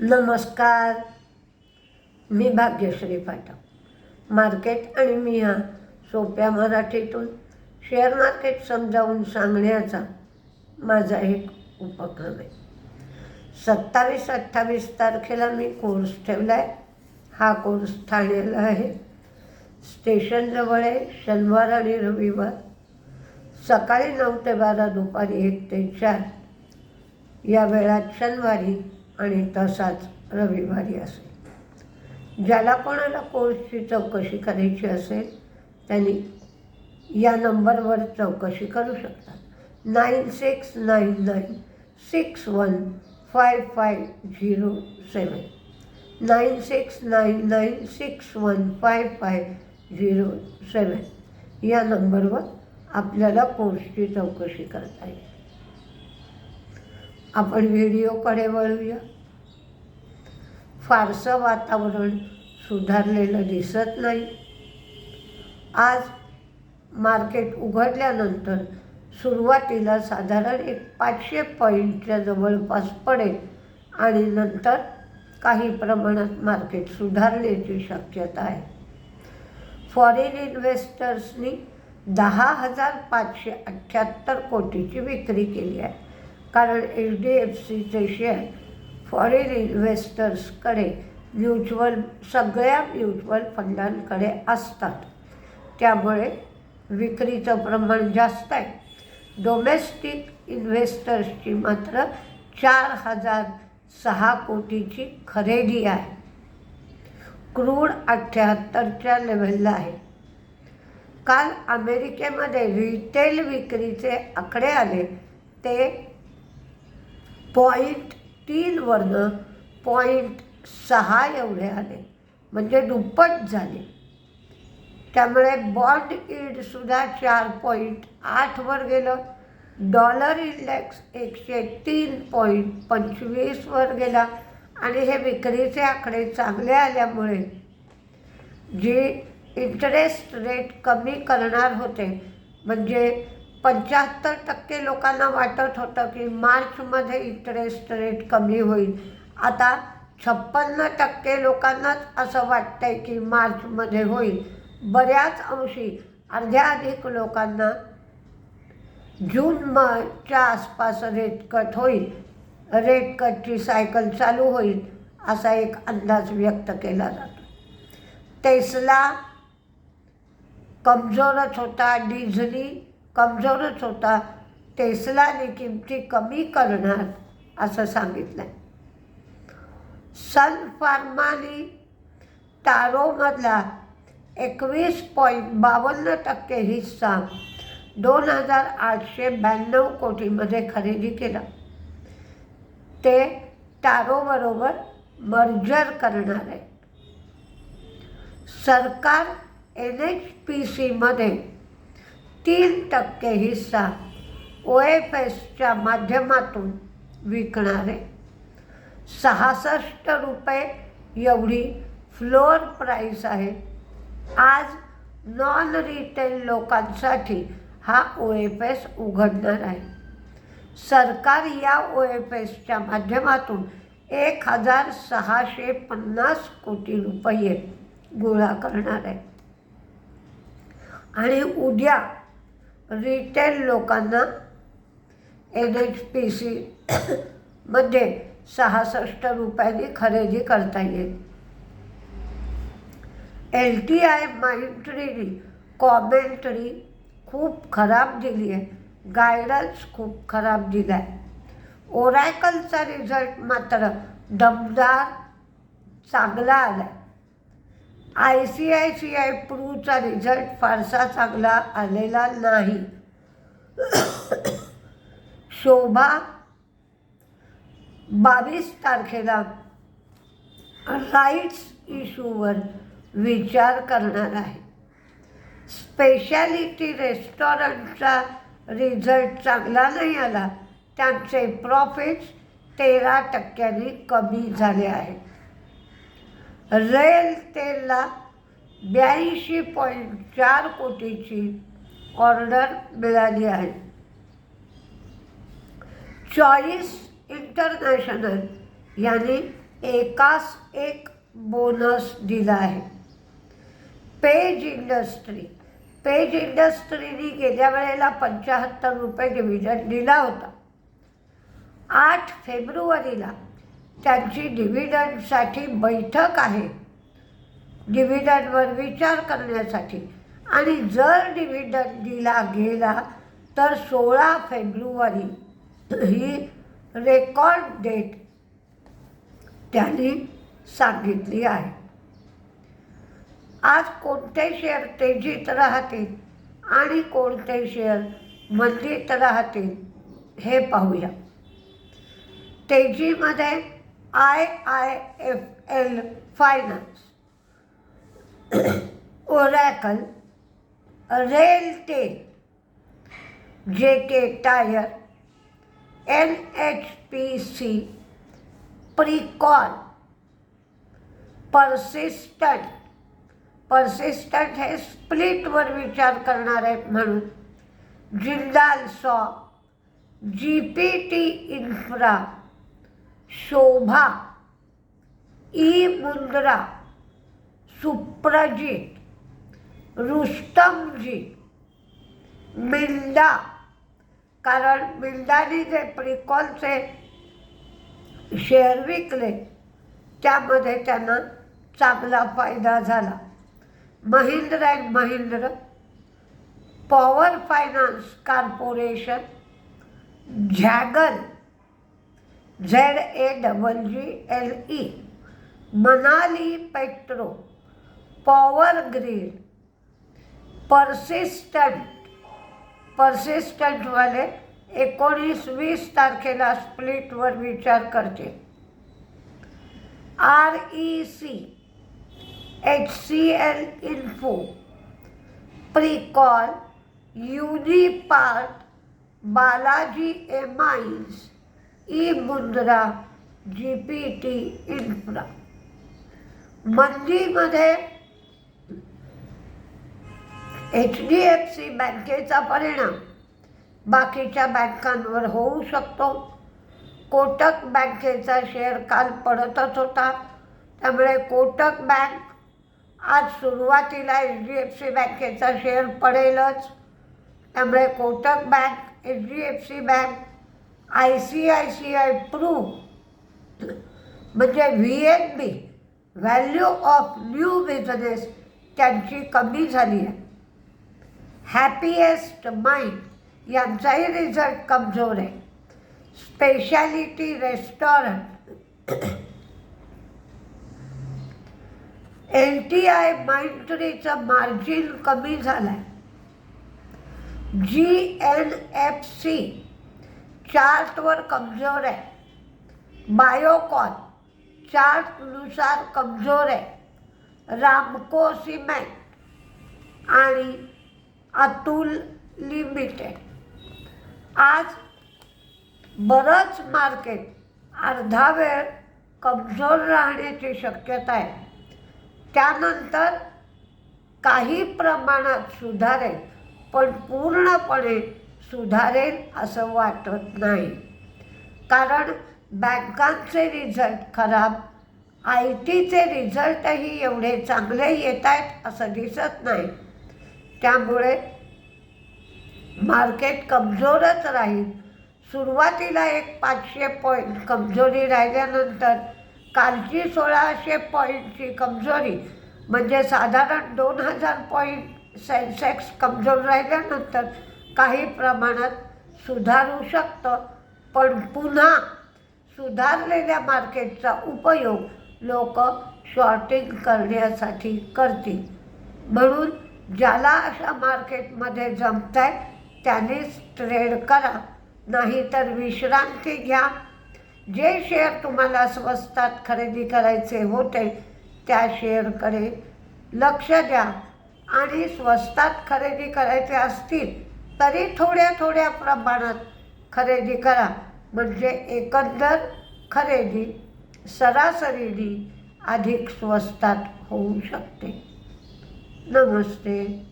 नमस्कार. मी भाग्यश्री पाठक. मार्केट आणि मी हा सोप्या मराठीतून शेअर मार्केट समजावून सांगण्याचा माझा एक उपक्रम आहे. सत्तावीस अठ्ठावीस तारखेला मी कोर्स ठेवला आहे हा कोर्स ठाण्याला आहे. स्टेशनजवळ आहे शनिवार आणि रविवार. सकाळी नऊ ते बारा दुपारी एक ते चार. या वेळात शनिवारी आणि तसाच रविवारी असेल. ज्याला कोणाला कोर्सची चौकशी करायची असेल त्यांनी या नंबरवर चौकशी करू शकतात. Nine six nine nine six one five five zero seven nine six nine nine six one five five zero seven या नंबरवर आपल्याला कोर्सची चौकशी करता येईल. आपण व्हिडिओकडे वळूया. फारसं वातावरण सुधारलेलं दिसत नाही. आज मार्केट उघडल्यानंतर सुरुवातीला साधारण एक पाचशे पॉईंटच्या जवळपास पडेल आणि नंतर काही प्रमाणात मार्केट सुधारण्याची शक्यता आहे. फॉरेन इन्व्हेस्टर्सनी दहा हजार पाचशे अठ्ठ्याहत्तर कोटीची विक्री केली आहे. कारण एच डी एफ सीचे शेअर फॉरेन इन्व्हेस्टर्सकडे म्युच्युअल सगळ्या म्युच्युअल फंडांकडे असतात. त्यामुळे विक्रीचं प्रमाण जास्त आहे. डोमेस्टिक इन्व्हेस्टर्सची मात्र चार हजार सहा कोटीची खरेदी आहे. क्रूड अठ्ठ्याहत्तरच्या लेव्हलला आहे. काल अमेरिकेमध्ये रिटेल विक्रीचे आकडे आले. ते पॉईंट तीनवरनं पॉईंट सहा एवढे आले. म्हणजे दुप्पट झाले. त्यामुळे बॉन्ड ईडसुद्धा चार पॉईंट आठवर गेलं. डॉलर इंडेक्स एकशे तीन पॉईंट पंचवीसवर गेला. आणि हे विक्रीचे आकडे चांगले आल्यामुळे जी इंटरेस्ट रेट कमी करणार होते म्हणजे पंच्याहत्तर टक्के लोकांना वाटत होतं की मार्चमध्ये इंटरेस्ट रेट कमी होईल. आता छप्पन्न टक्के लोकांनाच असं वाटतंय की मार्चमध्ये होईल. बऱ्याच अंशी अर्ध्या अधिक लोकांना जून मच्या आसपास रेट कट होईल. रेट कटची सायकल चालू होईल असा एक अंदाज व्यक्त केला जातो. टेस्ला कमजोरच होता. डिझनी कमजोरच होता टेस्लाने किमती कमी करणार असं सांगितलं आहे सन फार्मानी टारोमधला एकवीस पॉईंट बावन्न टक्के हिस्सा दोन हजार आठशे ब्याण्णव कोटीमध्ये खरेदी केला. ते टारोबरोबर मर्जर करणार आहे. सरकार एन एच पी सीमध्ये तीन टक्के हिस्सा ओ एफ एसच्या माध्यमातून विकणार. आहे सहासष्ट रुपये एवढी फ्लोअर प्राईस आहे. आज नॉन रिटेल लोकांसाठी हा ओ एफ एस उघडणार आहे. सरकार या ओ एफ एसच्या माध्यमातून एक हजार सहाशे पन्नास कोटी रुपये गोळा करणार आहे. आणि उद्या रिटेल लोकांना एन एच पी सी मध्ये सहासष्ट रुपयांनी खरेदी करता येईल. एल टी आय माइंट्रीनी कॉमेंटरी खूप खराब दिली आहे. गायडन्स खूप खराब दिला आहे ओरॅकलचा रिझल्ट मात्र दमदार चांगला आला आहे I C I C I प्रूचा result फारसा चांगला आलेला नाही. शोभा बावीस तारखेला राईट्स इशूवर विचार करणार आहे. स्पेशालिटी रेस्टॉरंटचा रिझल्ट चांगला नाही आला त्यांचे प्रॉफिट्स तेरा टक्क्यांनी कमी झाले आहेत. रेल तेलला ब्याऐंशी पॉईंट चार कोटीची ऑर्डर मिळाली आहे. चॉईस इंटरनॅशनल यांनी एकास एक बोनस दिला आहे. पेज इंडस्ट्री पेज इंडस्ट्रीनी गेल्या वेळेला पंच्याहत्तर रुपये डिव्हिडंड दिला होता. आठ फेब्रुवारीला त्यांची डिव्हिडंडसाठी बैठक आहे. डिव्हिडंडवर विचार करण्यासाठी. आणि जर डिव्हिडंड दिला गेला तर सोळा फेब्रुवारी ही रेकॉर्ड डेट त्यांनी सांगितली आहे. आज कोणते शेअर तेजीत राहतील आणि कोणते शेअर मंदीत राहतील हे पाहूया. तेजीमध्ये I I F L finance Oracle RailTel J K tyre N H P C Pricol Persistent Persistent हे स्प्लिटवर विचार करणार आहेत म्हणून. Jindal saw G P T infra Sobha E. Mudhra Suprajit Rustomjee मिल्दा. कारण मिल्दानी जे प्रिकॉलचे शेअर विकले त्यामध्ये त्यांना चांगला फायदा झाला. Mahindra and Mahindra power finance corporation Zaggle Z A double G L E Manali petro power grid Persistent पर्सिस्टंटवाले एकोणीस वीस तारखेला स्प्लिटवर विचार करते. R E C H C L info Pricol Unipart Balaji amines E Mudhra G P T infra मंदीमध्ये H D F C बँकेचा परिणाम बाकीच्या बँकांवर होऊ शकतो कोटक बँकेचा शेअर काल पडतच होता त्यामुळे कोटक बँक आज सुरुवातीला एच डी एफ सी बँकेचा शेअर पडेलच त्यामुळे Kotak bank H D F C bank I C I C I pru म्हणजे V N B value of new business त्यांची कमी झाली आहे. हॅपीएस्ट माइंड यांचाही रिझल्ट कमजोर आहे. Speciality restaurant L T I माइंट्रीचं margin कमी झालं आहे जी एन एफ सी चार्टवर कमजोर आहे. बायोकॉन चार्टनुसार कमजोर आहे. रामको सिमेंट आणि अतुल लिमिटेड. आज बरंच मार्केट अर्धा वेळ कमजोर राहण्याची शक्यता आहे. त्यानंतर काही प्रमाणात सुधारेल पण पूर्णपणे सुधारेल असं वाटत नाही. कारण बँकांचे रिझल्ट खराब आय टीचे रिझल्टही एवढे चांगले येत आहेत असं दिसत नाही. त्यामुळे मार्केट कमजोरच राहील. सुरुवातीला एक पाचशे पॉईंट कमजोरी राहिल्यानंतर कालची सोळाशे पॉईंटची कमजोरी म्हणजे साधारण दोन हजार पॉईंट सेन्सेक्स कमजोर राहिल्यानंतर काही प्रमाणात सुधारू शकतं. पण पुन्हा सुधारलेल्या मार्केटचा उपयोग लोक शॉर्टिंग करण्यासाठी करतील. म्हणून ज्याला अशा मार्केटमध्ये जमत आहे त्यानेच ट्रेड करा. नाहीतर विश्रांती घ्या. जे शेअर तुम्हाला स्वस्तात खरेदी करायचे होते त्या शेअरकडे लक्ष द्या. आणि स्वस्तात खरेदी करायचे असतील तरी थोड्या थोड्या प्रमाणात खरेदी करा. म्हणजे एकंदर खरेदी सरासरीने अधिक स्वस्तात होऊ शकते. नमस्ते.